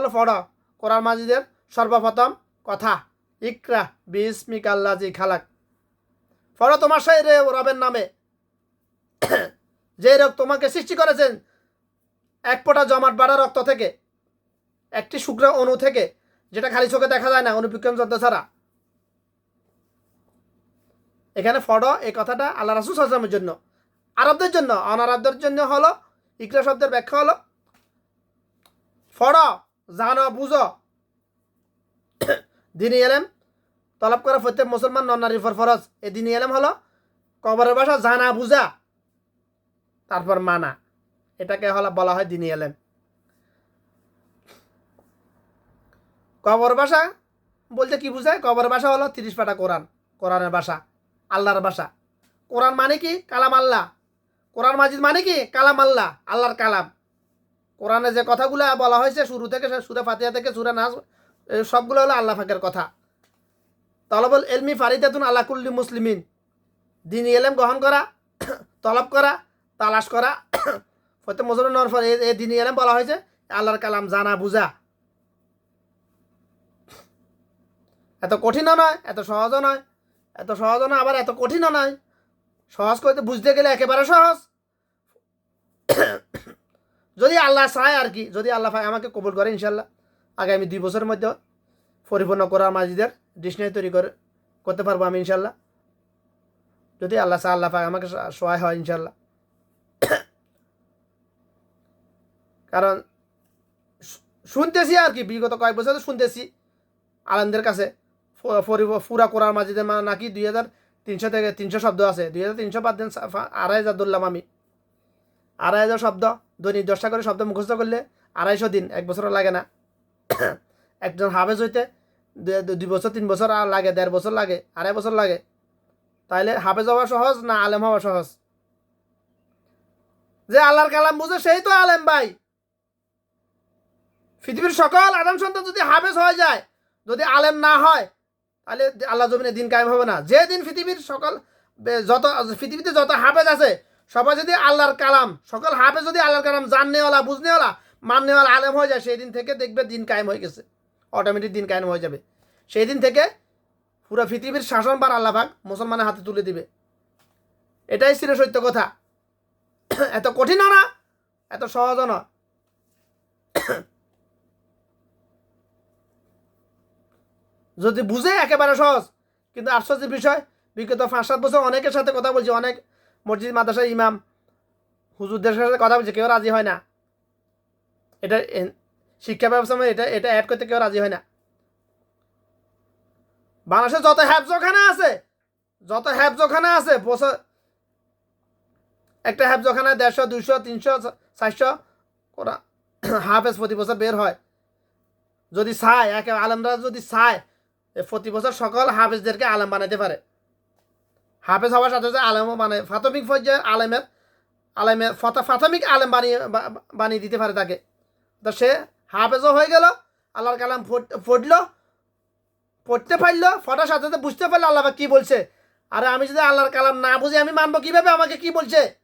হলো ফড় কোরআন মাজিদের সর্বপ্রথম কথা। ইকরা বিসমিক আল্লাজি খালাক। ফড় তোমার সেই রে রবের নামে। যে রোগ তোমাকে সৃষ্টি করেছেন, এক ফোঁটা জমাট বাড়া রক্ত থেকে, একটি শুক্র অণু থেকে, যেটা খালি চোখে দেখা যায় না অনুবিক্ষণ যন্ত্র ছাড়া। এখানে ফড এই কথাটা আল্লাহ রাসুল সাল্লামের জন্য। আরবদের জন্য, অনারবদের জন্য হলো, ইকরা শব্দের ব্যাখ্যা হলো ফড জানো, বুঝো। দিনী এলেম, তলব করা প্রত্যেক মুসলমান নন নারীর ফর ফরজ এই দিনী এলেম হলো কবরের ভাষা জানা বুঝা তারপর মানা। এটাকে হলো, বলা হয় দিনী এলেম। কবর ভাষা বলতে কি বুঝায় কবর ভাষা হলো তিরিশ পাটা কোরআন কোরআনের ভাষা আল্লাহর ভাষা। কোরআন মানে কি? কালাম আল্লাহ। কোরআন মাজিদ মানে কি? কালাম আল্লাহ আল্লাহর কালাম। কোরআনে যে কথাগুলো বলা হয়েছে, শুরু থেকে সুরে ফাতিয়া থেকে সুরে এ সবগুলো হলো আল্লাহ ফাঁকের কথা। তলবল এলমি ফারিদাতুন আল্লাহ কুল্লি মুসলিমিন। দিন এলেম গ্রহণ করা, তলব করা, তালাশ করা। ফতে মুসলিম নরফর এই দিন এলেম বলা হয়েছে, আল্লাহর কালাম জানা, বুঝা। এত কঠিনও নয়, এত সহজও নয়, এত সহজও নয়, আবার এত কঠিনও নয়। সহজ করতে বুঝতে গেলে একেবারে সহজ। যদি আল্লাহ চায় আর কি, যদি আল্লাহ পায় আমাকে কবুল করে ইনশাল্লাহ আগামী দুই বছরের মধ্যে পরিপূর্ণ করা মাজিদের ডিকশনারি তৈরি করে, করতে পারব আমি ইনশাল্লাহ যদি আল্লাহ চায়, আল্লাহ পায় আমাকে সহায় হয় ইনশাল্লাহ কারণ শুনতেছি আর কি, বিগত কয়েক বছর শুনতেছি আলমদের কাছে ফ- পরি- পুরা কোরআন মাজিদের মানে নাকি দুই হাজার তিনশো থেকে তিনশো শব্দ আছে। দুই হাজার তিনশো বাদ দেন আড়াই হাজার ধরলাম আমি। আড়াই হাজার শব্দ, দৈনিক দশটা করে শব্দ মুখস্থ করলে আড়াইশো দিন, এক বছর লাগে না। একজন হাফেজ হইতে দুই বছর, তিন বছর আর লাগে, দেড় বছর লাগে, আড়াই বছর লাগে। তাইলে হাফেজ হওয়া সহজ না আলেম হওয়া সহজ? যে আল্লাহর কালাম বুঝে সেই তো আলেম ভাই। পৃথিবীর সকল আদম সন্তান যদি হাফেজ হয়ে যায়, যদি আলেম না হয়, তাহলে আল্লাহ জমিনে দিন কায়েম হবে না। যে দিন পৃথিবীর সকল যত, পৃথিবীতে যত হাফেজ আছে সবাই যদি আল্লাহর কালাম, সকল হাফেজ যদি আল্লাহর কালাম, জাননেওয়ালা, বুঝনেওয়ালা, মাননেওয়ালা আলেম হয়ে যায় সেই দিন থেকে দেখবে দিন কায়েম হয়ে গেছে। অটোমেটিক দিন কায়েম হয়ে যাবে। সেই দিন থেকে পুরো পৃথিবীর শাসন শাসনবার আল্লাহাক মুসলমানের হাতে তুলে দিবে। এটাই ছিল সত্য কথা। এত কঠিনও না, এত সহজও না। যদি বুঝে, একেবারে সহজ। কিন্তু আশ্চর্যের বিষয়, বিগত পাঁচ সাত বছর অনেকের সাথে কথা বলছি, অনেক মসজিদ মাদ্রাসার ইমাম। হুজুরদের সাথে কথা বলছি, কেউ রাজি হয় না। এটা শিক্ষা ব্যবস্থা মধ্যে এটা এটা অ্যাড করতে কেউ রাজি হয় না। বাংলাদেশে যত হ্যাবজখানা আছে, যত হ্যাবজখানা আছে, বছর, একটা হ্যাবজখানায় দেড়শো দুশো তিনশো, চারশো ওরা হাফেজ প্রতি বছর বের হয়। যদি চায়, একে আলমরা যদি চায় প্রতি বছর সকল হাফেজদেরকে আলম বানাইতে পারে। হাফেজ হওয়ার সাথে সাথে আলেমও মানে প্রাথমিক পর্যায়ে আলেমের আলেমে প্রাথমিক আলেম বানিয়ে বানিয়ে দিতে পারে তাকে। তো সে হাফেজও হয়ে গেল, আল্লাহর কালাম পড়- পড়ল পড়তে পারল, ফটার সাথে সাথে বুঝতে পারল আল্লাহ কি বলছে। আরে আমি যদি আল্লাহর কালাম না বুঝি, আমি মানবো কীভাবে আমাকে কি বলছে?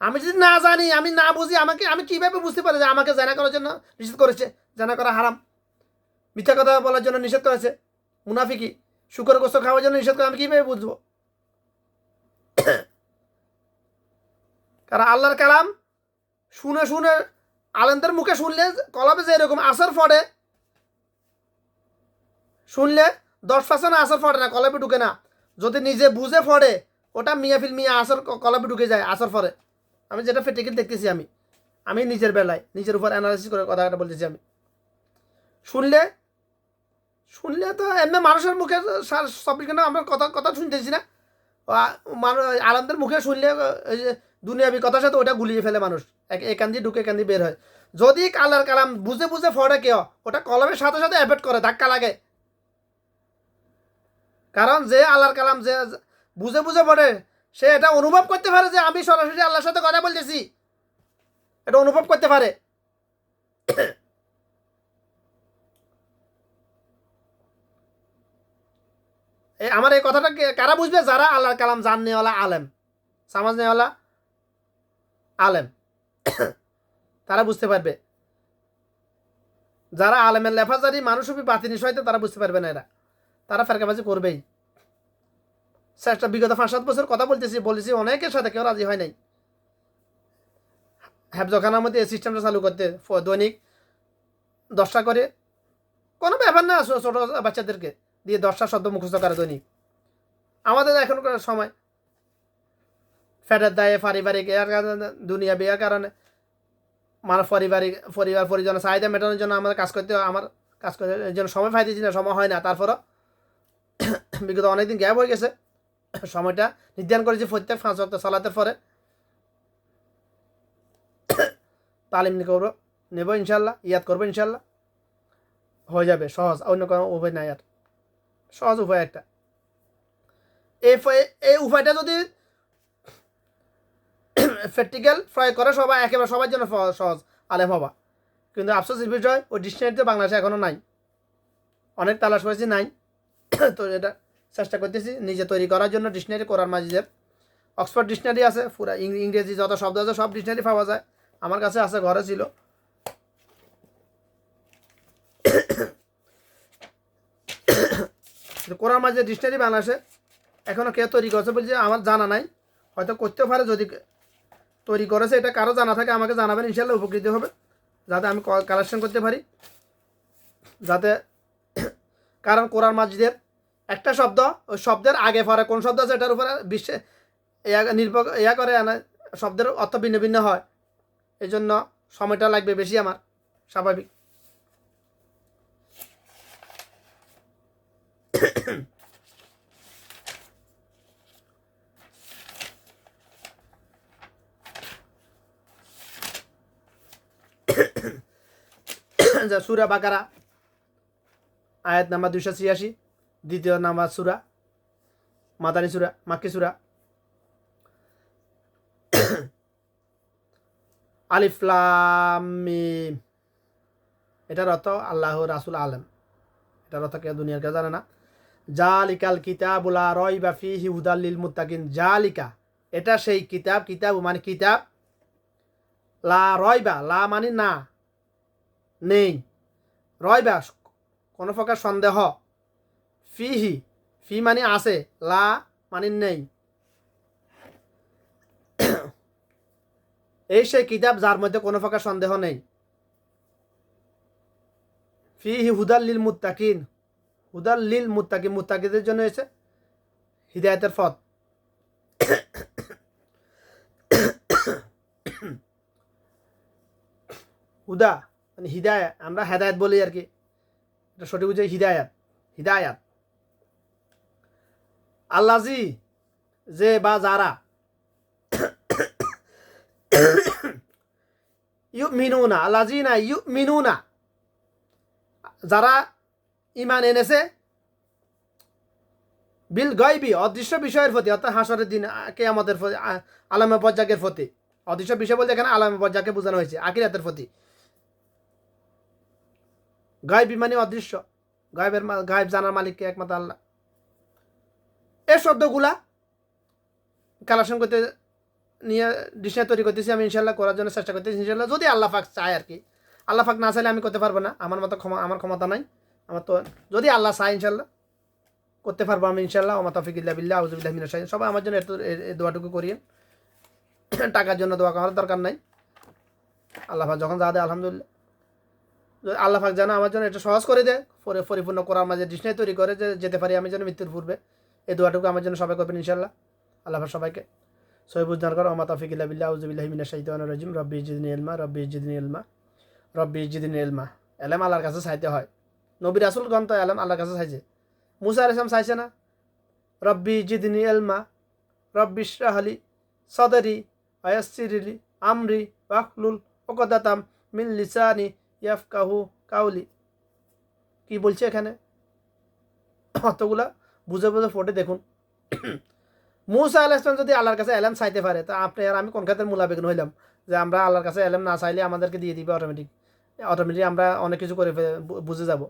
আমি যদি না জানি, আমি না বুঝি, আমাকে আমি কীভাবে বুঝতে পারি যে আমাকে জানা করার জন্য নিষেধ করেছে? জানা করা হারাম। মিথ্যা কথা বলার জন্য নিষেধ করেছে। মুনাফিকি শুকর গোস্ত খাওয়ার জন্য নিষেধ করে আমি কীভাবে বুঝব? কারণ আল্লাহর কালাম শুনে শুনে আলেমদের মুখে শুনলে কলাবে যে এরকম আসর ফড়ে শুনলে দশ পার্সেন্ট আসর ফড়ে না কলাপে ঢুকে না। যদি নিজে বুঝে ফড়ে ওটা মিয়া ফিল মিয়া আসর কলাপে ঢুকে যায়, আসর ফড়ে আমি যেটা প্র্যাকটিক্যাল দেখতেছি আমি। আমি নিজের বেলায়, নিজের উপর অ্যানালাইসিস করে কথাটা বলতেছি আমি। শুনলে শুনলে তো এমনি মানুষের মুখে সা- চব্বিশ ঘণ্টা আমরা কথা কথা শুনতেছি না। মানুষ আলমদের মুখে শুনলে দুনিয়াবি কথার সাথে ওটা গুলিয়ে ফেলে মানুষ। এখান দিয়ে ঢুকে এখান দিয়ে বের হয়। যদি কালার কালাম বুঝে বুঝে ফড়ে কেউ, ওটা কলমের সাথে সাথে এফেক্ট করে, ধাক্কা লাগে। কারণ যে আল্লাহর কালাম যে বুঝে বুঝে পড়ে সে এটা অনুভব করতে পারে যে আমি সরাসরি আল্লাহর সাথে কথা বলতেছি। এটা অনুভব করতে পারে। আমার এই কথাটা কারা বুঝবে? যারা আল্লাহর কালাম জান নেওয়ালা আলেম সামাজ নেওয়ালা আলেম। তারা বুঝতে পারবে। যারা আলেমের লেফাজারি মানুষ হবে বাতিনি সহিত তারা বুঝতে পারবে না এরা। তারা ফেরকাবাজি করবেই। চেষ্টা বিগত পাঁচ সাত বছর কথা বলতেছি বলেছি অনেকের সাথে কেউ রাজি হয় নাই। হ্যাবজখানার মধ্যে এই সিস্টেমটা চালু করতে দৈনিক দশটা করে। কোনো ব্যাপার না ছোটো বাচ্চাদেরকে দিয়ে দশটা শব্দ মুখস্থ করে দৈনিক। আমাদের এখনকার সময় ফ্যাটের দায়ে পারিবারিক দুনিয়া বিয়ার কারণে আমার পারিবারিক, পরিবার পরিজনের চাহিদা মেটানোর জন্য আমাদের কাজ করতে আমার কাজ করতে এর জন্য সময় পাইতেছি না, সময় হয় না। তারপরও বিগত অনেকদিন গ্যাপ হয়ে গেছে। সময়টা নির্ধারণ করেছি প্রত্যেক পাঁচ ওয়াক্ত সালাতের পরে। তালিম করব নেব ইনশাল্লাহ, ইয়াদ করব ইনশাল্লাহ। হয়ে যাবে, সহজ, অন্য কোনো উপায় নাই আর। সহজ উপায় একটা। এই এই উপায়টা যদি প্র্যাকটিক্যাল ফ্রাই করে সবাই, একেবারে সবার জন্য সহজ। আলেম হবা। কিন্তু আফসোসের বিষয়, ওই ডিকশনারিতে বাংলাদেশে এখনও নাই। অনেক তালাশ করেছি, নাই। তো এটা চেষ্টা করতেছি নিজে তৈরি করার জন্য ডিকশনারি কোরআন মাজিদের। অক্সফোর্ড ডিকশনারি আছে, পুরা ইংরেজি যত শব্দ আছে সব ডিকশনারি পাওয়া যায়। আমার কাছে আছে, ঘরে ছিল। কোরআন মাজিদের ডিকশনারি বাংলাদেশে এখনও কে তৈরি করছে বলছে আমার জানা নাই। হয়তো করতেও পারে যদি তৈরি করেছে, এটা কারও জানা থাকে, আমাকে জানাবেন ইনশাল্লাহ উপকৃত হবে, যাতে আমি কালেকশন করতে পারি। যাতে কারণ কোরআন মাজিদের একটা শব্দ, ওই শব্দের আগে পরে কোন শব্দ আছে, এটার উপরে বিশ্বে নির্ভর, ইয়া করে শব্দের অর্থ ভিন্ন ভিন্ন হয়। এই জন্য সময়টা লাগবে বেশি আমার, স্বাভাবিক। যা সুরা বাকারা, আয়াত নাম্বার দুশো ছিয়াশি, দ্বিতীয় নাম্বার সুরা, মাদানী সুরা, মাক্কি সুরা। আলিফলামিম এটার অর্থ আল্লাহ রাসুল আলম। এটার অর্থ কেউ দুনিয়ার কেউ জানে না। জালিকাল কিতাবুলা রয় বা ফি হুদাল্লিল মুত্তাকিন। জালিকা, এটা সেই কিতাব কিতাব মানে কিতাব। লা রয় বা লা মানে না। নেই। রয়বা কোনো প্রকার সন্দেহ। ফিহি, ফি মানে আছে, লা মানে নেই। এই সেই কিতাব যার মধ্যে কোনো প্রকার সন্দেহ নেই। ফিহি হুদাল্লিল মুত্তাকিন। হুদাল্লিল মুত্তাকিন, মুত্তাকিদের জন্য এসে হৃদায়তের পথ। হুদা মানে হিদায়াত আমরা হেদায়ত বলি আর কি। এটা সঠিক বুঝে হিদায়াত হিদায়াত। আল্লাজি যে বা যারা ইউ মিনুনা আল্লাজি না ইউ মিনুনা যারা ইমান এনেছে, বিল গয়বি, অদৃশ্য বিষয়ের প্রতি, অর্থাৎ হাসরের দিন কে আমাদের আলামে পর্যাকের প্রতি। অদৃশ্য বিষয় বলতে এখানে আলামে পর্যাকে বোঝানো হয়েছে আকিরাতের প্রতি। গায়েবী মানে অদৃশ্য। গায়েবের গায়েব জানার মালিককে একমাত্র আল্লাহ। এই শব্দগুলা কালেকশন করতে নিয়ে ডিসিশন তৈরি করতেছি, আমি ইনশাল্লাহ করার জন্য চেষ্টা করতেছি। ইনশাল্লাহ যদি আল্লাহ ফাক চায় আর কি। আল্লাহ ফাক না চাইলে আমি করতে পারব না। আমার মতো ক্ষমা আমার ক্ষমতা নাই। আমার তো যদি আল্লাহ চায় ইনশাল্লাহ করতে পারব আমি ইনশাল্লাহ আমার তফিকিল্লা বিল্লাহ আউজুবিল্লাহ মিনা শাহিন সবাই আমার জন্য এত এ- দোয়াটুকু করিয়েন। টাকার জন্য দোয়া করার দরকার নাই। আল্লাহ যখন যা দেয়, আলহামদুলিল্লাহ। আল্লাহ পাক যেন আমার জন্য এটা সহজ করে দেয়, পরে পরিপূর্ণ করার মাঝে ডিসনারি তৈরি করে যে, যেতে পারি আমি যেন মৃত্যুর পূর্বে। এই দোয়াটুকু আমার জন্য সবাই করবেন ইনশাল্লাহ আল্লাহ পাক সবাইকে সহিবুদ্দান করো আমার তফিকিল্লা বিল্লাহ আউজুবিল্লাহ মিনা শাহিদান রাজিম। রব্বি ইজিদিন এলমা রব্বি ইজিদিন এলমা রব্বি ইজিদিন এলমা এলেম আল্লাহর কাছে চাইতে হয়। নবী রাসুল গ্রন্থ এলেম আল্লাহর কাছে চাইছে। মুসা আলাইসলাম চাইছে না? রব্বি জিদিনী এলমা রব্বি শাহলি সদরি আয়াসিরিলি আমরি বাকলুল ওকদাতাম মিন লিসানি ইয়াফকাহু কাউলি। কি বলছে এখানে? অতগুলা বুঝে বুঝে ফোটে দেখুন। মুসা আল ইসলাম যদি আল্লাহর কাছে এলাম চাইতে পারে, তা আপনি আর আমি কোন মূলা বেগুন হইলাম? যে আমরা আল্লাহর কাছে এলাম না চাইলে আমাদেরকে দিয়ে দিবে অটোমেটিক অটোমেটিক আমরা অনেক কিছু করে বুঝে যাব।